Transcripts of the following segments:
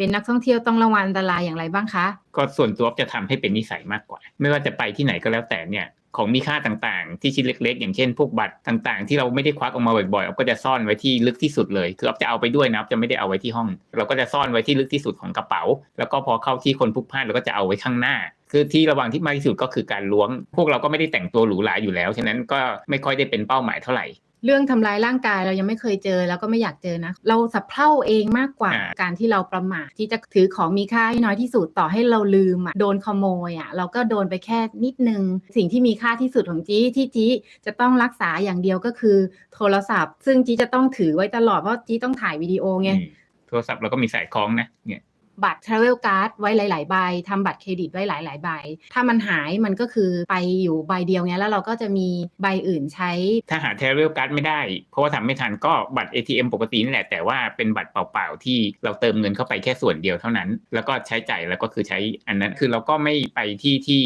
เป็นนักท่องเที่ยวต้องระวังอันตรายอย่างไรบ้างคะ ก็ส่วนตัวจะทำให้เป็นนิสัยมากกว่า ไม่ว่าจะไปที่ไหนก็แล้วแต่เนี่ยของมีค่าต่างๆ ที่ชิ้นเล็ก ๆ อย่างเช่น พวกบัตรต่างๆ ที่เราไม่ได้ควักออกมาบ่อยๆอ๊อฟก็จะซ่อนไว้ที่ลึกที่สุดเลย คืออ๊อฟจะเอาไปด้วยนะอ๊อฟจะไม่ได้เอาไว้ที่ห้อง เราก็จะซ่อนไว้ที่ลึกที่สุดของกระเป๋า แล้วก็พอเข้าที่คนพลุกพล่านเราก็จะเอาไว้ข้างหน้า คือที่ระวังที่มากที่สุดก็คือการล้วง พวกเราก็ไม่ได้แต่งตัวหรูหราอยู่แล้ว ฉะนั้นก็ไม่ค่อยได้เป็นเป้าหมายเท่าไหร่ เรื่องทำร้ายร่างกายเรายังไม่เคยเจอแล้วก็ไม่อยากเจอนะ เราสับเพร่าเองมากกว่าอ่าการที่เราประมาทที่จะถือของมีค่าให้น้อยที่สุดต่อให้เราลืมอะโดนขโมยอะเราก็โดนไปแค่นิดนึง สิ่งที่มีค่าที่สุดของจี้ที่จี้จะต้องรักษาอย่างเดียวก็คือ โทรศัพท์ ซึ่งจี้จะต้องถือไว้ตลอดเพราะจี้ต้องถ่ายวิดีโอไงอืมโทรศัพท์เราก็มีสายคล้องนะเนี่ย บัตร Travel Card ไว้หลาย ๆ ใบทำบัตรเครดิตไว้หลาย ๆ ใบ ถ้ามันหายมันก็คือไปอยู่ใบเดียวไงแล้วเราก็จะมีใบอื่นใช้ ถ้าหาเทเวลการ์ดไม่ได้ เพราะว่าทำไม่ทันก็บัตร ATM ปกตินี่แหละ แต่ว่าเป็นบัตรเปล่า ๆ ที่เราเติมเงินเข้าไปแค่ส่วนเดียวเท่านั้น แล้วก็ใช้จ่ายแล้วก็คือใช้อันนั้นคือเราก็ไม่ไปที่ที่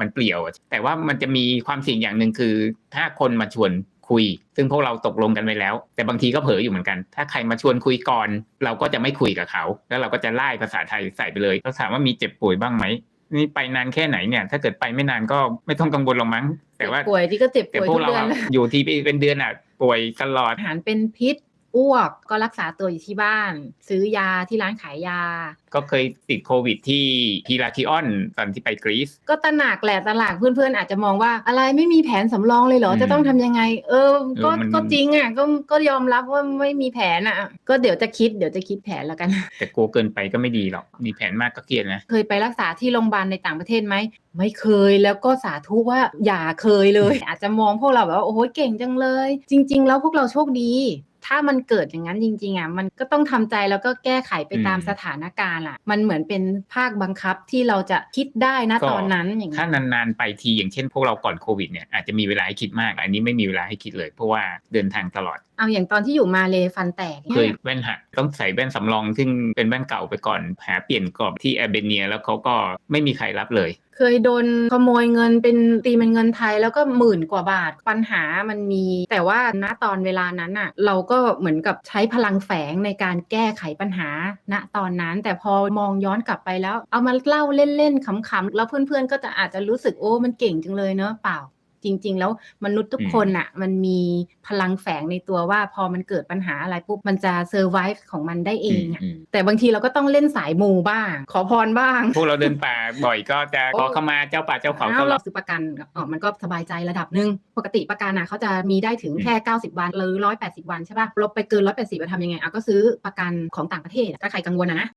มันเปลี่ยว แต่ว่ามันจะมีความเสี่ยงอย่างหนึ่งคือถ้าคนมาชวน คุย ซึ่งพวกเราตกลงกันไว้แล้ว แต่บางทีก็เผลออยู่เหมือนกัน ถ้าใครมาชวนคุยก่อน เราก็จะไม่คุยกับเขา แล้วเราก็จะไล่ภาษาไทยใส่ไปเลยแล้วถามว่ามีเจ็บป่วยบ้างไหมนี่ไปนานแค่ไหนเนี่ย ถ้าเกิดไปไม่นานก็ไม่ต้องกังวลหรอกมั้ง แต่ว่าป่วยที่ก็เจ็บแต่ป่วยพวทุกกเราเดือนอะอยู่ที่เป็นเดือนอะป่วยตลอดอาหารเป็นพิษ อ้วกก็รักษาตัวอยู่ที่บ้าน ซื้อยาที่ร้านขายยา ก็เคยติดโควิดที่ฮิราคิออนตอนที่ไปกรีซก็ตระหนักแหละตระหนักเพื่อนๆ อาจจะมองว่าอะไรไม่มีแผนสำรองเลยเหรออืมจะต้องทำยังไง เออ ก็เออมันก็จริงอะก็ก็ยอมรับว่าไม่มีแผนอะ ก็เดี๋ยวจะคิดเดี๋ยวจะคิดแผนแล้วกัน แต่กลัวเกินไปก็ไม่ดีหรอกมีแผนมากก็เครียดนะเคยไปรักษาที่โรงพยาบาลในต่างประเทศไหมไม่เคยแล้วก็สาธุว่าอย่าเคยเลย อาจจะมองพวกเราแบบว่าโอ้โหเก่งจังเลย จริง ๆ แล้วพวกเราโชคดี ถ้ามันเกิดอย่างนั้นจริงๆอะมันก็ต้องทำใจแล้วก็แก้ไขไปตามอืมสถานการณ์อะ มันเหมือนเป็นภาคบังคับที่เราจะคิดได้นะก็ตอนนั้นอย่างถ้านี้นนานๆไปทีอย่างเช่นพวกเราก่อนโควิดเนี่ยอาจจะมีเวลาให้คิดมาก อันนี้ไม่มีเวลาให้คิดเลย เพราะว่าเดินทางตลอด เอาอย่างตอนที่อยู่มาเลฟันแตกเคยเนี่ยแว่นหักต้องใส่แว่นสำรอง ซึ่งเป็นแว่นเก่าไปก่อนหาเปลี่ยนกรอบที่แอร์เบเนีย แล้วเขาก็ไม่มีใครรับเลย เคยโดนขโมยเงินเป็นตีเป็นเงินไทยแล้วก็หมื่นกว่าบาทปัญหามันมี แต่ว่าณตอนเวลานั้นอะ เราก็เหมือนกับใช้พลังแฝงในการแก้ไขปัญหาณตอนนั้น แต่พอมองย้อนกลับไปแล้ว เอามาเล่าเล่นๆขำๆแล้วเพื่อนๆก็จะอาจจะรู้สึกโอ้มันเก่งจังเลยเนอะเปล่า จริง ๆ แล้วมนุษย์ทุกคนอะมันมีพลังแฝงในตัวว่าพอมันเกิดปัญหาอะไรปุ๊บมันจะเซอร์ไวฟ์ของมันได้เองอะอืมแต่บางทีเราก็ต้องเล่นสายมูบ้าง ขอพรบ้าง พวกเราเดินป่าบ่อยก็จะขอเข้ามาเจ้าป่าเจ้าเขาตอ้าวลอเราดซื้อประกันอ๋อมันก็สบายใจระดับหนึ่งปกติประกันอะเขาจะมีได้ถึงอืมแค่ 90 วันหรือ 180 วันใช่ป่ะลบไปเกิน 180จะทำยังไงอะก็ซื้อประกันของต่างประเทศถ้าใครกังวลอะนะ